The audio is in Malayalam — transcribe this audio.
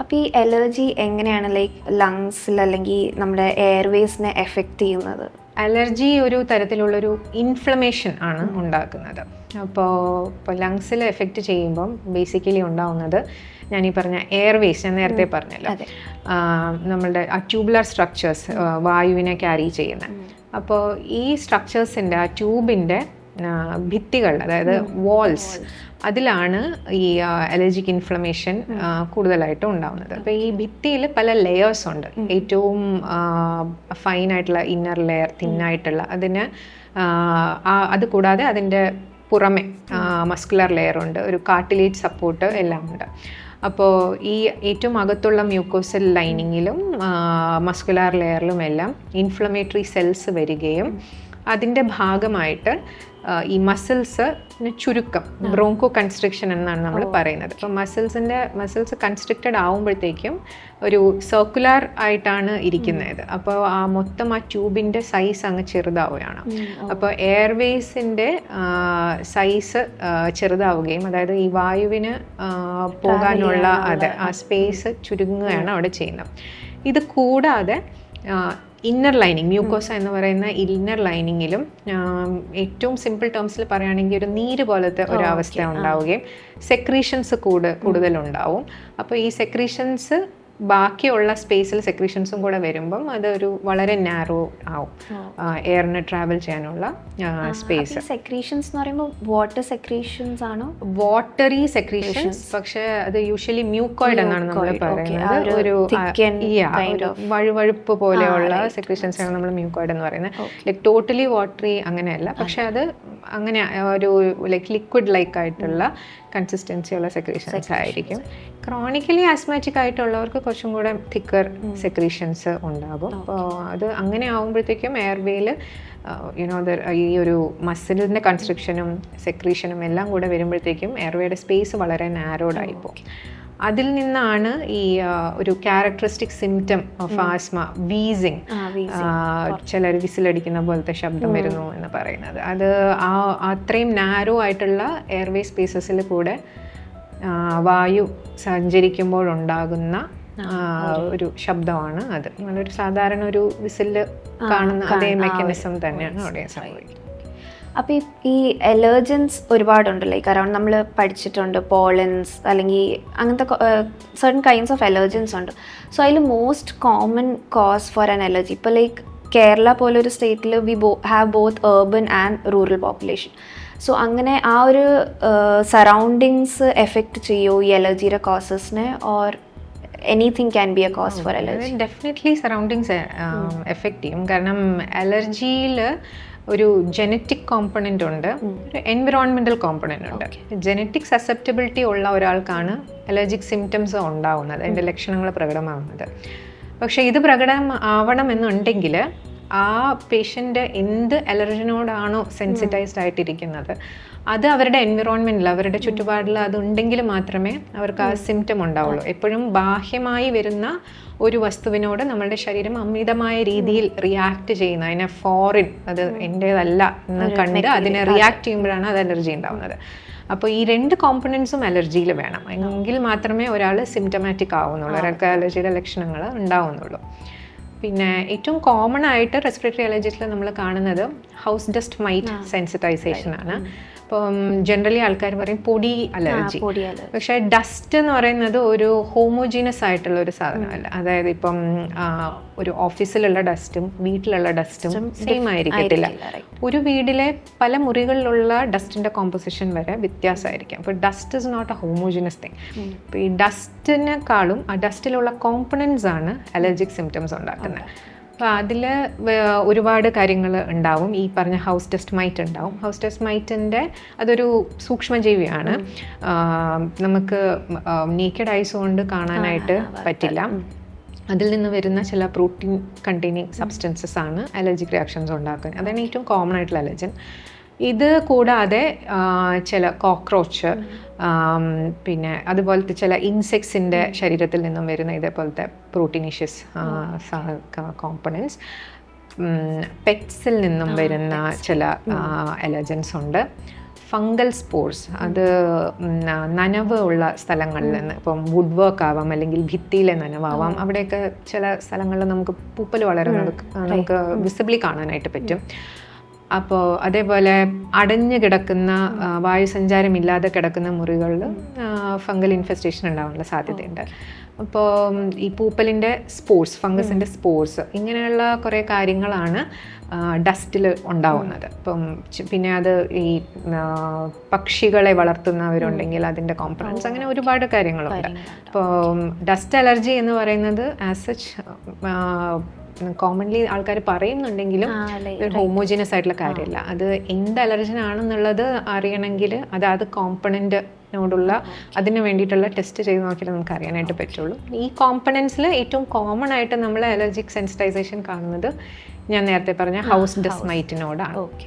അപ്പോൾ ഈ അലർജി എങ്ങനെയാണ് ലൈക്ക് ലങ്സിൽ അല്ലെങ്കിൽ നമ്മുടെ എയർവേസിനെ എഫക്റ്റ് ചെയ്യുന്നത്? അലർജി ഒരു തരത്തിലുള്ളൊരു ഇൻഫ്ലമേഷൻ ആണ് ഉണ്ടാക്കുന്നത്. അപ്പോൾ ഇപ്പോൾ ലങ്സിൽ എഫക്റ്റ് ചെയ്യുമ്പം ബേസിക്കലി ഉണ്ടാവുന്നത് ഞാൻ ഈ പറഞ്ഞ എയർവേസ് ഞാൻ നേരത്തെ പറഞ്ഞല്ലോ. നമ്മളുടെ ആ ട്യൂബുലർ സ്ട്രക്ചേഴ്സ് വായുവിനെ ക്യാരി ചെയ്യുന്ന. അപ്പോൾ ഈ സ്ട്രക്ചേഴ്സിന്റെ ആ ട്യൂബിന്റെ ഭിത്തികൾ അതായത് വാൾസ് അതിലാണ് ഈ അലർജിക് ഇൻഫ്ലമേഷൻ കൂടുതലായിട്ടും ഉണ്ടാവുന്നത്. അപ്പോൾ ഈ ഭിത്തിയിൽ പല ലെയേഴ്സ് ഉണ്ട്. ഏറ്റവും ഫൈനായിട്ടുള്ള ഇന്നർ ലെയർ തിന്നായിട്ടുള്ള അതിന് അത് കൂടാതെ അതിന്റെ പുറമെ മസ്കുലർ ലെയർ ഉണ്ട്. ഒരു കാർട്ടിലേജ് സപ്പോർട്ട് എല്ലാം ഉണ്ട്. അപ്പോൾ ഈ ഏറ്റവും അകത്തുള്ള മ്യൂക്കോസൽ ലൈനിങ്ങിലും മസ്കുലാർ ലെയറിലും എല്ലാം ഇൻഫ്ലമേറ്ററി സെൽസ് വരികയും അതിന്റെ ഭാഗമായിട്ട് ഈ മസിൽസ് ചുരുക്കം ബ്രോങ്കോ കൺസ്ട്രക്ഷൻ എന്നാണ് നമ്മൾ പറയുന്നത്. അപ്പോൾ മസിൽസിന്റെ മസിൽസ് കൺസ്ട്രക്റ്റഡ് ആവുമ്പോഴത്തേക്കും ഒരു സർക്കുലർ ആയിട്ടാണ് ഇരിക്കുന്നത്. അപ്പോൾ ആ മൊത്തം ആ ട്യൂബിന്റെ സൈസ് അങ്ങ് ചെറുതാവുകയാണ്. അപ്പോൾ എയർവേസിന്റെ സൈസ് ചെറുതാവുകയും അതായത് ഈ വായുവിന് പോകാനുള്ള അതെ ആ സ്പേസ് ചുരുങ്ങുകയാണ് അവിടെ ചെയ്യുന്നത്. ഇത് കൂടാതെ ഇന്നർ ലൈനിങ് മ്യൂക്കോസ എന്ന് പറയുന്ന ഇന്നർ ലൈനിങ്ങിലും ഏറ്റവും സിമ്പിൾ ടേംസിൽ പറയുകയാണെങ്കിൽ ഒരു നീര് പോലത്തെ ഒരു അവസ്ഥ ഉണ്ടാവുകയും സെക്രീഷൻസ് കൂട് കൂടുതലുണ്ടാവും. അപ്പോൾ ഈ സെക്രീഷൻസ് ബാക്കിയുള്ള സ്പേസിൽ സെക്രീഷൻസും കൂടെ വരുമ്പം അതൊരു വളരെ നാരോ ആവും. എയറിന് ട്രാവൽ ചെയ്യാനുള്ള സ്പേസ് സെക്രീഷൻസ് എന്ന് പറയുമ്പോൾ വാട്ടർ സെക്രീഷൻസ് ആണോ? വാട്ടറി സെക്രീഷൻസ് പക്ഷെ അത് യൂഷ്വലി മ്യൂക്കോയിഡ് എന്നാണ് നമ്മൾ പറയുന്നത്. ഒരു. വഴുവഴുപ്പ് പോലെയുള്ള സെക്രീഷൻസ് ആണ് നമ്മൾ മ്യൂക്കോയിഡ് എന്ന് പറയുന്നത്. ലൈക് ടോട്ടലി വാട്ടറി അങ്ങനെയല്ല. പക്ഷെ അത് അങ്ങനെ ഒരു ലൈക്ക് ലിക്വിഡ് ലൈക്ക് ആയിട്ടുള്ള കൺസിസ്റ്റൻസിയുള്ള സെക്രീഷൻസ് ആയിരിക്കും. ക്രോണിക്കലി ആസ്മാറ്റിക് ആയിട്ടുള്ളവർക്ക് കുറച്ചും കൂടെ തിക്കർ സെക്രീഷൻസ് ഉണ്ടാകും. അപ്പോൾ അത് അങ്ങനെ ആകുമ്പോഴത്തേക്കും എയർവേയിൽ യുനോ ഈ ഒരു മസിലിന്റെ കൺസ്ട്രക്ഷനും സെക്രീഷനും എല്ലാം കൂടെ വരുമ്പോഴത്തേക്കും എയർവേയുടെ സ്പേസ് വളരെ നാരോഡായി ആയിപ്പോകും. അതിൽ നിന്നാണ് ഈ ഒരു characteristic symptom of asthma wheezing ചിലർ വിസിലടിക്കുന്ന പോലത്തെ ശബ്ദം വരുന്നു എന്ന് പറയുന്നത്. അത് ആ അത്രയും നാരോ ആയിട്ടുള്ള എയർവേ സ്പേസസിൽ കൂടെ വായു സഞ്ചരിക്കുമ്പോൾ ഉണ്ടാകുന്ന ഒരു ശബ്ദമാണ് അത്. നമ്മളൊരു സാധാരണ ഒരു വിസിൽ കാണുന്ന അതേ മെക്കാനിസം തന്നെയാണ് അവിടെ സംഭവിക്കുന്നത്. അപ്പോൾ ഈ അലർജൻസ് എലർജൻസ് ഒരുപാടുണ്ട്. ലൈക്ക് അറൗണ്ട് നമ്മൾ പഠിച്ചിട്ടുണ്ട് പോളൻസ് അല്ലെങ്കിൽ അങ്ങനത്തെ സർട്ടൺ കൈൻഡ്സ് ഓഫ് എലർജൻസ് ഉണ്ട്. സോ അതിൽ most common cause for an allergy ഇപ്പോൾ ലൈക്ക് കേരള പോലൊരു സ്റ്റേറ്റിൽ വി ബോ have both urban and rural population so അങ്ങനെ ആ ഒരു സറൗണ്ടിങ്സ് എഫക്റ്റ് ചെയ്യുമോ ഈ അലർജിയുടെ കോസസിനെ or anything can be a cause for allergy definitely surroundings effect ചെയ്യും. കാരണം അലർജിയിൽ ഒരു ജനറ്റിക് കോമ്പണന്റ് ഉണ്ട്. ഒരു എൻവിറോൺമെന്റൽ കോമ്പണന്റ് ഉണ്ട്. ജനറ്റിക് സസെപ്റ്റബിലിറ്റി ഉള്ള ഒരാൾക്കാണ് അലർജിക് സിംറ്റംസ് ഉണ്ടാവുന്നത്. അതിന്റെ ലക്ഷണങ്ങൾ പ്രകടമാവുന്നത്. പക്ഷേ ഇത് പ്രകടം ആവണമെന്നുണ്ടെങ്കിൽ ആ പേഷ്യന്റ് എന്ത് അലർജിനോടാണോ സെൻസിറ്റൈസ്ഡ് ആയിട്ടിരിക്കുന്നത്. അത് അവരുടെ എൻവിറോൺമെന്റിൽ അവരുടെ ചുറ്റുപാടിൽ അതുണ്ടെങ്കിൽ മാത്രമേ അവർക്ക് ആ സിംറ്റം ഉണ്ടാവുള്ളൂ. എപ്പോഴും ബാഹ്യമായി വരുന്ന ഒരു വസ്തുവിനോട് നമ്മളുടെ ശരീരം അമിതമായ രീതിയിൽ റിയാക്ട് ചെയ്യുന്ന അതിനെ ഫോറിൻ അത് എന്റേതല്ല എന്ന് കണ്ട് അതിനെ റിയാക്ട് ചെയ്യുമ്പോഴാണ് അത് അലർജി ഉണ്ടാവുന്നത്. അപ്പോൾ ഈ രണ്ട് കോമ്പണൻസും അലർജിയിൽ വേണം. എങ്കിൽ മാത്രമേ ഒരാൾ സിംറ്റമാറ്റിക് ആവുന്നുള്ളൂ. ഒരാൾക്ക് അലർജിയുടെ ലക്ഷണങ്ങൾ ഉണ്ടാവുന്നുള്ളൂ. പിന്നെ ഏറ്റവും കോമൺ ആയിട്ട് റെസ്പിറേറ്ററി അലർജീസിൽ നമ്മൾ കാണുന്നത് ഹൗസ് ഡസ്റ്റ് മൈറ്റ് സെൻസിറ്റൈസേഷൻ ആണ്. അപ്പം ജനറലി ആൾക്കാർ പറയും പൊടി അലർജി. പക്ഷെ അലർജി. പക്ഷേ ഡസ്റ്റ് എന്ന് പറയുന്നത് ഒരു ഹോമോജീനസ് ആയിട്ടുള്ള ഒരു സാധനമല്ല. അതായത് ഇപ്പം ഒരു ഓഫീസിലുള്ള ഡസ്റ്റും വീട്ടിലുള്ള ഡസ്റ്റും സെയിം ആയിരിക്കത്തില്ല. ഒരു വീടിലെ പല മുറികളിലുള്ള ഡസ്റ്റിന്റെ കോമ്പോസിഷൻ വരെ വ്യത്യാസമായിരിക്കും. അപ്പോൾ dust is not a homogeneous thing അപ്പോൾ ഈ ഡസ്റ്റിനെക്കാളും ആ ഡസ്റ്റിലുള്ള കോമ്പണൻസ് ആണ് അലർജിക് സിംറ്റംസ് ഉണ്ടാക്കുന്നത്. അപ്പോൾ അതിൽ ഒരുപാട് കാര്യങ്ങൾ ഉണ്ടാവും. ഈ പറഞ്ഞ ഹൗസ് ടെസ്റ്റ് മൈറ്റ് ഉണ്ടാവും. ഹൗസ് ടെസ്റ്റ് മൈറ്റിന്റെ അതൊരു സൂക്ഷ്മജീവിയാണ്. നമുക്ക് നേക്കഡ് ഐസ് കൊണ്ട് കാണാനായിട്ട് പറ്റില്ല. അതിൽ നിന്ന് വരുന്ന ചില പ്രോട്ടീൻ കണ്ടെയ്നിങ് സബ്സ്റ്റൻസസ് ആണ് അലർജിക് റിയാക്ഷൻസ് ഉണ്ടാക്കുന്നത്. അതാണ് ഏറ്റവും കോമൺ ആയിട്ടുള്ള അലർജൻ ഇത് കൂടാതെ ചില കോക്രോച്ച് പിന്നെ അതുപോലത്തെ ചില ഇൻസെക്ട്സിന്റെ ശരീരത്തിൽ നിന്നും വരുന്ന ഇതേപോലത്തെ പ്രോട്ടീനിഷ്യസ് കോമ്പണൻസ് പെറ്റ്സിൽ നിന്നും വരുന്ന ചില അലർജൻസ് ഉണ്ട്. ഫംഗൽ സ്പോർസ് അത് നനവ് ഉള്ള സ്ഥലങ്ങളിൽ നിന്ന് ഇപ്പം വുഡ് വർക്ക് ആവാം അല്ലെങ്കിൽ ഭിത്തിയിലെ നനവാവാം അവിടെയൊക്കെ ചില സ്ഥലങ്ങളിൽ നമുക്ക് പൂപ്പൽ വളരുന്നത് നമുക്ക് വിസിബിളി കാണാനായിട്ട് പറ്റും. അപ്പോൾ അതേപോലെ അടഞ്ഞു കിടക്കുന്ന വായുസഞ്ചാരമില്ലാതെ കിടക്കുന്ന മുറികളിൽ ഫംഗൽ ഇൻഫെസ്റ്റേഷൻ ഉണ്ടാവാനുള്ള സാധ്യതയുണ്ട്. അപ്പോൾ ഈ പൂപ്പലിന്റെ സ്പോർട്സ് ഫംഗസിന്റെ സ്പോർട്സ് ഇങ്ങനെയുള്ള കുറേ കാര്യങ്ങളാണ് ഡസ്റ്റിൽ ഉണ്ടാവുന്നത്. ഇപ്പം പിന്നെ അത് ഈ പക്ഷികളെ വളർത്തുന്നവരുണ്ടെങ്കിൽ അതിന്റെ കോമ്പണൻസ് അങ്ങനെ ഒരുപാട് കാര്യങ്ങളുണ്ട്. അപ്പോൾ ഡസ്റ്റ് അലർജി എന്ന് പറയുന്നത് ആസ് സച്ച് കോമൺലി ആൾക്കാർ പറയുന്നുണ്ടെങ്കിലും ഹോമോജീനസ് ആയിട്ടുള്ള കാര്യമല്ല. അത് എന്ത് അലർജൻ ആണെന്നുള്ളത് അറിയണമെങ്കിൽ അതാത് കോമ്പണന്റിനോടുള്ള അതിന് വേണ്ടിയിട്ടുള്ള ടെസ്റ്റ് ചെയ്ത് നോക്കിയാൽ നമുക്ക് അറിയാനായിട്ട് പറ്റുള്ളൂ. ഈ കോമ്പണൻസിൽ ഏറ്റവും കോമൺ ആയിട്ട് നമ്മൾ അലർജിക് സെൻസിറ്റൈസേഷൻ കാണുന്നത് ഞാൻ നേരത്തെ പറഞ്ഞ ഹൗസ് ഡെസ്മൈറ്റിനോടാണ് ഓക്കെ